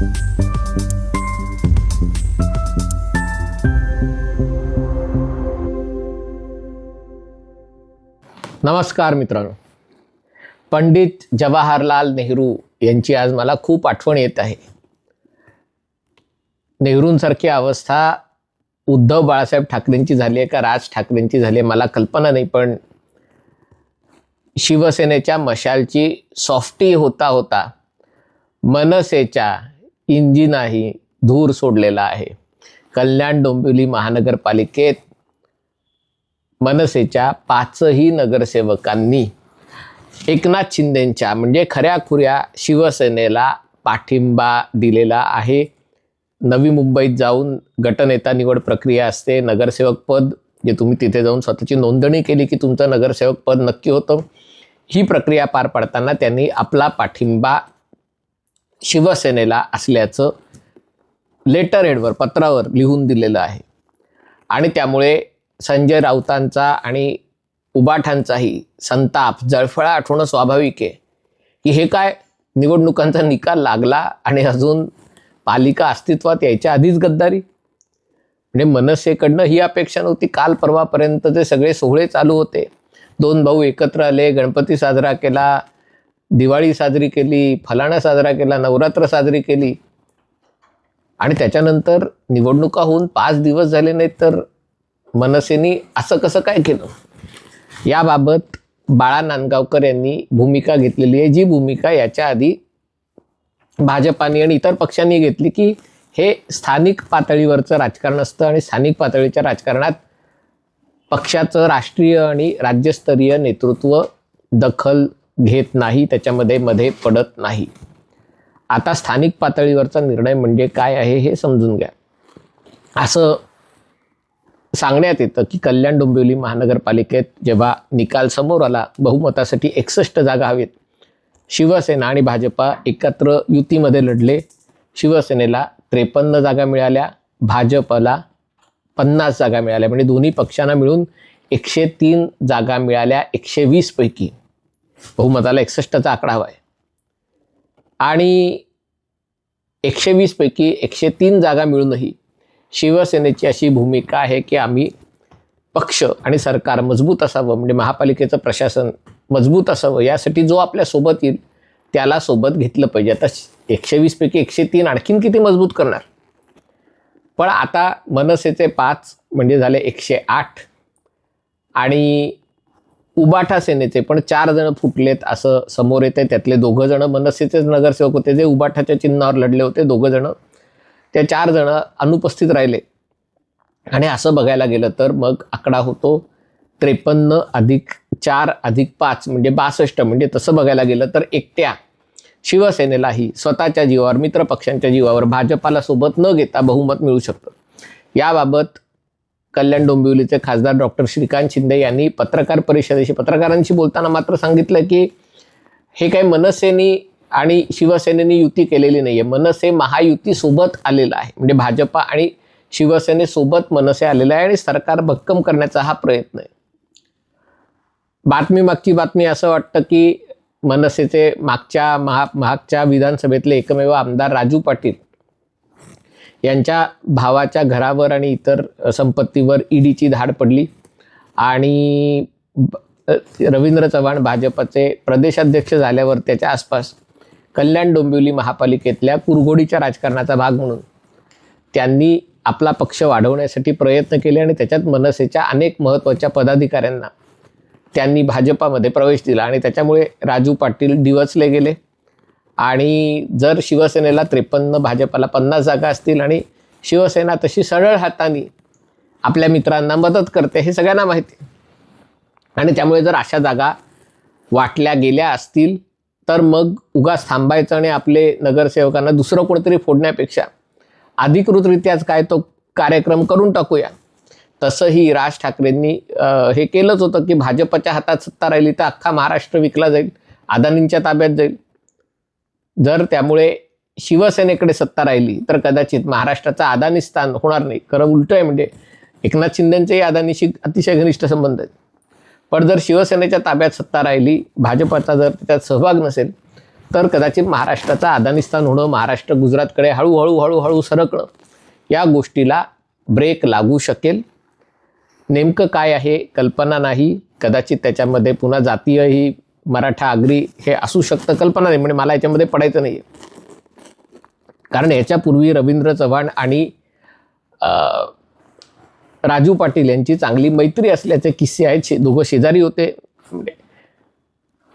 नमस्कार मित्रांनो. पंडित जवाहरलाल नेहरू यांची आज मला खूप आठवण येत आहे. नेहरूंसारखी अवस्था उद्धव बाळासाहेब ठाकरेंची झाली आहे का राज ठाकरेंची झाली आहे मला कल्पना नाही पण शिवसेनेच्या मशालची सॉफ्टी होता होता मनसेच्या इंजिनही धूर सोडलेला आहे. कल्याण डोंबिवली महानगरपालिकेत मनसेच्या पाचही नगरसेवकांनी एकनाथ शिंदेंच्या म्हणजे खऱ्याखुऱ्या शिवसेनेला पाठिंबा दिलेला आहे. नवी मुंबईत जाऊन गटनेता निवड प्रक्रिया असते. नगरसेवक पद जे तुम्ही तिथे जाऊन स्वतःची नोंदणी केली की तुमचं नगरसेवक पद नक्की होतं. ही प्रक्रिया पार पाडताना त्यांनी आपला पाठिंबा शिवसेनेला असल्याचं लेटर हेडवर पत्रावर लिहून दिलेलं आहे. आणि त्यामुळे संजय राऊतांचा आणि उबाठांचाही संताप जळफळा आठवणं स्वाभाविक आहे. की हे काय निवडणुकांचा निकाल लागला आणि अजून पालिका अस्तित्वात यायच्या आधीच गद्दारी? म्हणजे मनसेकडनं ही अपेक्षा नव्हती. काल परवापर्यंत जे सगळे सोहळे चालू होते. दोन भाऊ एकत्र आले गणपती साजरा केला दिवाळी साजरी केली फलाणा साजरा केला नवरात्र साजरी केली. आणि त्याच्यानंतर निवडणुका होऊन पाच दिवस झाले नाहीत तर मनसेनी असं कसं काय केलं? याबाबत बाळा नांदगावकर यांनी भूमिका घेतलेली आहे जी भूमिका याच्या आधी भाजपाने आणि इतर पक्षांनी घेतली की हे स्थानिक पातळीवरचं राजकारण असतं आणि स्थानिक पातळीच्या राजकारणात पक्षाचं राष्ट्रीय आणि राज्यस्तरीय नेतृत्व दखल घेत नाही त्याच्यामध्ये मध्ये पडत नाही. आता स्थानिक पातळीवरचा निर्णय म्हणजे काय आहे हे समजून घ्या. असं सांगण्यात येतं की कल्याण डोंबिवली महानगरपालिकेत जेव्हा निकाल समोर आला बहुमतासाठी एकसष्ट जागा हवेत. शिवसेना आणि भाजपा एकत्र युतीमध्ये लढले. शिवसेनेला त्रेपन्न जागा मिळाल्या भाजपला पन्नास जागा मिळाल्या. म्हणजे दोन्ही पक्षांना मिळून एकशे तीन जागा मिळाल्या एकशे वीसपैकी बहुमताला एकसष्टचा आकडा हवा आहे आणि एकशे वीसपैकी एकशे तीन जागा मिळूनही शिवसेनेची अशी भूमिका आहे की आम्ही पक्ष आणि सरकार मजबूत असावं म्हणजे महापालिकेचं प्रशासन मजबूत असावं यासाठी जो आपल्यासोबत येईल त्याला सोबत घेतलं पाहिजे. आता एकशे वीसपैकी एकशे तीन आणखीन किती मजबूत करणार? पण आता मनसेचे पाच म्हणजे झाले एकशे आठ. आणि उबाठा सेनेचे पण चार जण फुटलेत असं समोर येते त्यातले दोघं जण मनसेचेच नगरसेवक होते जे उबाठाच्या चिन्हावर लढले होते. दोघं जण त्या चार जण अनुपस्थित राहिले. आणि असं बघायला गेलं तर मग आकडा होतो त्रेपन्न अधिक चार अधिक पाच म्हणजे बासष्ट म्हणजे तसं बघायला गेलं तर एकट्या शिवसेनेलाही स्वतःच्या जीवावर मित्रपक्षांच्या जीवावर भाजपाला सोबत न घेता बहुमत मिळू शकतं. याबाबत कल्याण डोंबिवलीचे खासदार डॉक्टर श्रीकांत शिंदे यांनी पत्रकार परिषदेशी पत्रकारांशी बोलताना मात्र सांगितलं की हे काही मनसेनी आणि शिवसेनेने युती केलेली नाही आहे मनसे महायुतीसोबत आलेला आहे. म्हणजे भाजपा आणि शिवसेनेसोबत मनसे आलेला आहे आणि सरकार भक्कम करण्याचा हा प्रयत्न आहे. बातमी मागची बातमी असं वाटतं की मनसेचे मागच्या महा मागच्या विधानसभेतले एकमेव आमदार राजू पाटील यांच्या भावाच्या घरावर आणि इतर संपत्तीवर ईडीची धाड पडली. आणि ब- रवींद्र चव्हाण भाजपचे प्रदेशाध्यक्ष झाल्यावर त्याच्या आसपास कल्याण डोंबिवली महापालिकेतल्या कुरघोडीच्या राजकारणाचा भाग म्हणून त्यांनी आपला पक्ष वाढवण्यासाठी प्रयत्न केले आणि त्याच्यात मनसेच्या अनेक महत्त्वाच्या पदाधिकाऱ्यांना त्यांनी भाजपामध्ये प्रवेश दिला आणि त्याच्यामुळे राजू पाटील डिवचले गेले. आणि जर शिवसेनेला त्रेपन्न भाजपाला पन्नास जागा असतील आणि शिवसेना तशी सरळ हाताने आपल्या मित्रांना मदत करते हे सगळ्यांना माहिती आहे. आणि त्यामुळे जर अशा जागा वाटल्या गेल्या असतील तर मग उगाच थांबायचं आणि आपले नगरसेवकांना दुसरं कोणीतरी फोडण्यापेक्षा अधिकृतरित्याच काय तो कार्यक्रम करून टाकूया तसंही राज ठाकरेंनी हे केलंच होतं की भाजपच्या हातात सत्ता राहिली तर अख्खा महाराष्ट्र विकला जाईल अदानींच्या ताब्यात जाईल जर त्यामुळे शिवसेनेकडे सत्ता राहिली तर कदाचित महाराष्ट्राचा अदानी स्थान होणार नाही. खरं उलटं आहे म्हणजे एकनाथ शिंदेंचेही अदानीशी अतिशय घनिष्ठ संबंध आहेत. पण जर शिवसेनेच्या ताब्यात सत्ता राहिली भाजपचा जर त्याच्यात सहभाग नसेल तर कदाचित महाराष्ट्राचा अदानिस्तान होणं महाराष्ट्र गुजरातकडे हळूहळू हळूहळू सरकणं या गोष्टीला ब्रेक लागू शकेल. नेमकं काय आहे? कल्पना नाही. कदाचित त्याच्यामध्ये पुन्हा जातीयही मराठा आगरी हे असू शकतं कल्पना नाही म्हणजे मला याच्यामध्ये पडायचं नाही कारण याच्यापूर्वी रवींद्र चव्हाण आणि राजू पाटील यांची चांगली मैत्री असल्याचे किस्से आहेत शे दोघं शेजारी होते. म्हणजे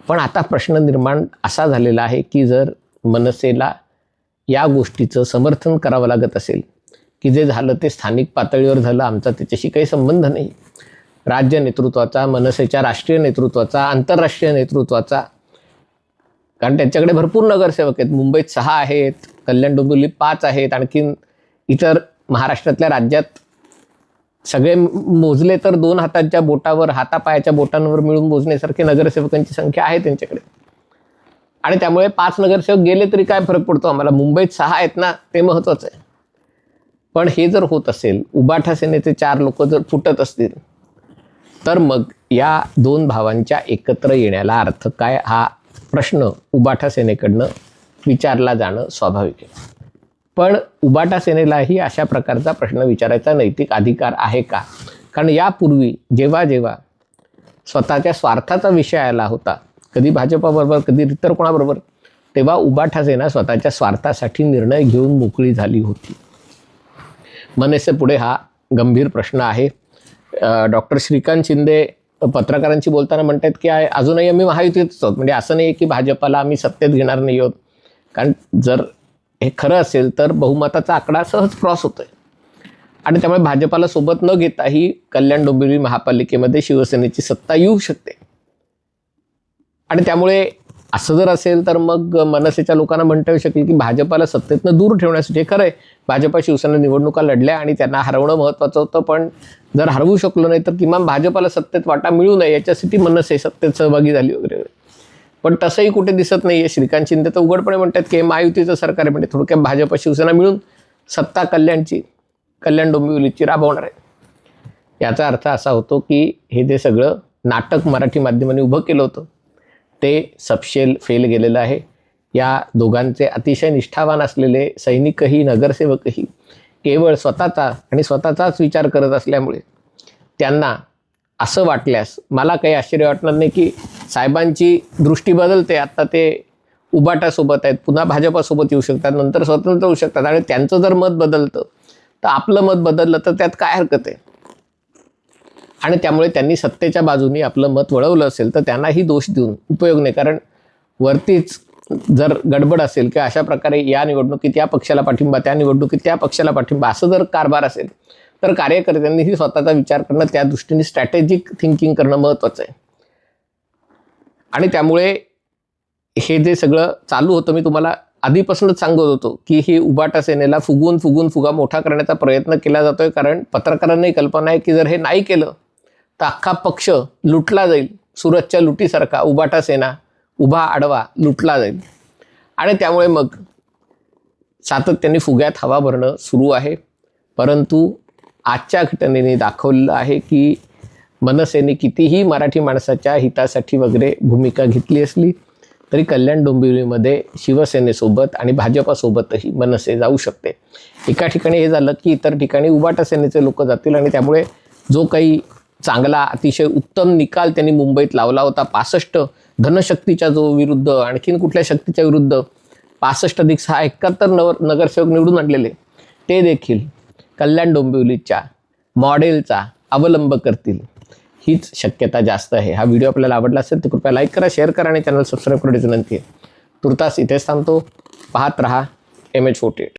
पण आता प्रश्न निर्माण असा झालेला आहे की जर मनसेला या गोष्टीचं समर्थन करावं लागत असेल की जे झालं ते स्थानिक पातळीवर झालं आमचा त्याच्याशी काही संबंध नाही. राज्य नेतृत्वाचा मनसेच्या राष्ट्रीय नेतृत्वाचा आंतरराष्ट्रीय नेतृत्वाचा. कारण त्यांच्याकडे भरपूर नगरसेवक आहेत. मुंबईत सहा आहेत कल्याण डोंबिवली पाच आहेत आणखीन इतर महाराष्ट्रातल्या राज्यात सगळे मोजले तर दोन हातांच्या बोटावर हातापायाच्या बोटांवर मिळून मोजण्यासारखे नगरसेवकांची संख्या आहे त्यांच्याकडे. आणि त्यामुळे पाच नगरसेवक गेले तरी काय फरक पडतो? आम्हाला मुंबईत सहा आहेत ना ते महत्त्वाचं आहे. पण हे जर होत असेल उबाठा सेनेचे चार लोक जर फुटत असतील तर मग या दोन भावांच्या एकत्र येण्याला अर्थ काय? हा प्रश्न उबाठा सेनेकडनं विचारला जाणं स्वाभाविक आहे. पण उबाटा सेनेलाही अशा प्रकारचा प्रश्न विचारायचा नैतिक अधिकार आहे का? कारण यापूर्वी जेव्हा जेव्हा स्वतःच्या स्वार्थाचा विषय आला होता कधी भाजपाबरोबर कधी इतर कोणाबरोबर तेव्हा उबाठा सेना स्वतःच्या स्वार्थासाठी निर्णय घेऊन मोकळी झाली होती. मनसे पुढे हा गंभीर प्रश्न आहे. डॉक्टर श्रीकांत शिंदे पत्रकारांशी बोलताना म्हणतात की अजूनही आम्ही महायुतीतच आहोत. म्हणजे असं नाही की भाजपाला आम्ही सत्तेत घेणार नाही आहोत. कारण जर हे खरं असेल तर बहुमताचा आकडा सहज क्रॉस होतोय. आणि त्यामुळे भाजपाला सोबत न घेता ही कल्याण डोंबिवली महापालिकेमध्ये शिवसेनेची सत्ता येऊ शकते. आणि त्यामुळे असं जर असेल तर मग मनसेच्या लोकांना म्हणता येऊ शकेल की भाजपाला सत्तेतनं दूर ठेवण्यासाठी खरं आहे. भाजपा शिवसेना निवडणुका लढल्या आणि त्यांना हरवणं महत्त्वाचं होतं पण जर हरवू शकलो नाही तर किमान भाजपाला सत्तेत वाटा मिळू नये याच्यासाठी मनसे सत्तेत सहभागी झाली वगैरे. पण तसंही कुठे दिसत नाही आहे श्रीकांत शिंदे तर उघडपणे म्हणतात की महायुतीचं सरकार आहे म्हणजे थोडक्यात भाजप शिवसेना मिळून सत्ता कल्याणची कल्याण डोंबिवलीची राबवणार आहे. याचा अर्थ असा होतो की हे जे सगळं नाटक मराठी माध्यमाने उभं केलं होतं ते सपशेल फेल गेलेलं आहे. या दोघांचे अतिशय निष्ठावान असलेले सैनिकही नगरसेवकही केवळ स्वतःचा आणि स्वतःचाच विचार करत असल्यामुळे त्यांना असं वाटल्यास मला काही आश्चर्य वाटणार नाही की साहेबांची दृष्टी बदलते. आत्ता ते उबाटासोबत आहेत पुन्हा भाजपासोबत येऊ शकतात नंतर स्वतंत्र होऊ शकतात आणि त्यांचं जर मत बदलतं तर आपलं मत बदललं तर त्यात काय हरकत आहे? आणि त्यामुळे त्यांनी सत्तेच्या बाजूनी आपलं मत वळवलं असेल तर त्यांनाही दोष देऊन उपयोग नाही. कारण वरतीच जर गडबड असेल किंवा अशा प्रकारे या निवडणुकीत या पक्षाला पाठिंबा त्या निवडणुकीत त्या पक्षाला पाठिंबा असं जर कारभार असेल तर कार्यकर्त्यांनीही स्वतःचा विचार करणं त्या दृष्टीने स्ट्रॅटेजिक थिंकिंग करणं महत्त्वाचं आहे. आणि त्यामुळे हे जे सगळं चालू होतं मी तुम्हाला आधीपासूनच सांगत होतो की ही उबाटा सेनेला फुगून फुगून फुगा मोठा करण्याचा प्रयत्न केला जातोय. कारण पत्रकारांनाही कल्पना आहे की जर हे नाही केलं तर अख्खा पक्ष लुटला जाईल. सुरतच्या लुटीसारखा उबाटा सेना उभा आडवा लुटला जाईल. आणि त्यामुळे मग सातत्याने फुग्यात हवा भरणं सुरू आहे. परंतु आजच्या घटनेने दाखवलेलं आहे की मनसेने कितीही मराठी माणसाच्या हितासाठी वगैरे भूमिका घेतली असली तरी कल्याण डोंबिवलीमध्ये शिवसेनेसोबत आणि भाजपासोबतही मनसे जाऊ शकते. एका ठिकाणी हे झालं की इतर ठिकाणी उबाटा सेनेचे लोक जातील आणि त्यामुळे जो काही चांगला अतिशय उत्तम निकाल त्यांनी मुंबईत लावला होता पासष्ट धनशक्तीच्या जो विरुद्ध आणखीन कुठल्या शक्तीच्या विरुद्ध पासष्ट अधिक सहा एकाहत्तर नवर नगरसेवक निवडून आणलेले ते देखील कल्याण डोंबिवलीच्या मॉडेलचा अवलंब करतील. हीच शक्यता जास्त आहे. हा व्हिडिओ आपल्याला आवडला असेल तर कृपया लाईक करा शेअर करा आणि चॅनल सबस्क्राईब करण्याची विनंती आहे. तुर्तास इथेच थांबतो. पाहत रहा एम एच फोर्टी एट